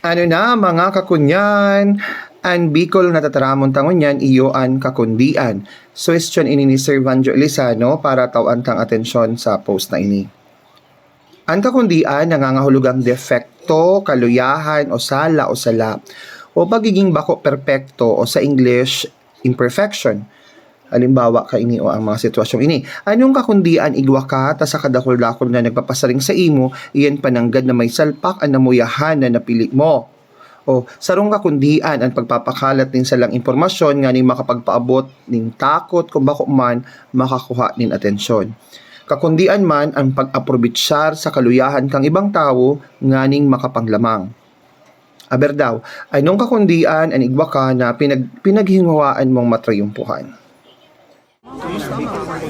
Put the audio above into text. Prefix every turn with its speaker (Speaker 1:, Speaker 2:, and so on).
Speaker 1: Ano na mga kakunyan? An Bicol natataramon tangon yan iyo an kakundian. Question ini ni Sir Vanjo Elisano para tawan tang atensyon sa post na ini. Ang kakundian nangangahulugang defekto, kaluyahan o sala o sala o pagiging bako perpekto o sa English imperfection. Halimbawa ka ini o ang mga sitwasyong ini. Anong kakundian igwa ka ta sa kadakol-dakol na nagpapasaring sa imo, iyan pananggad na may salpak ang namuyahan na napili mo. O sarong kakundian ang pagpapakalat nin sa lang impormasyon nga ni makapagpaabot ning takot kung bako man makakuha nin atensyon. Kakundian man ang pag-aprobitsyar sa kaluyahan kang ibang tao nganing makapanglamang. Aber daw, anong kakundian ang igwa ka na pinag, pinaghinguhaan mong matrayumpuhan?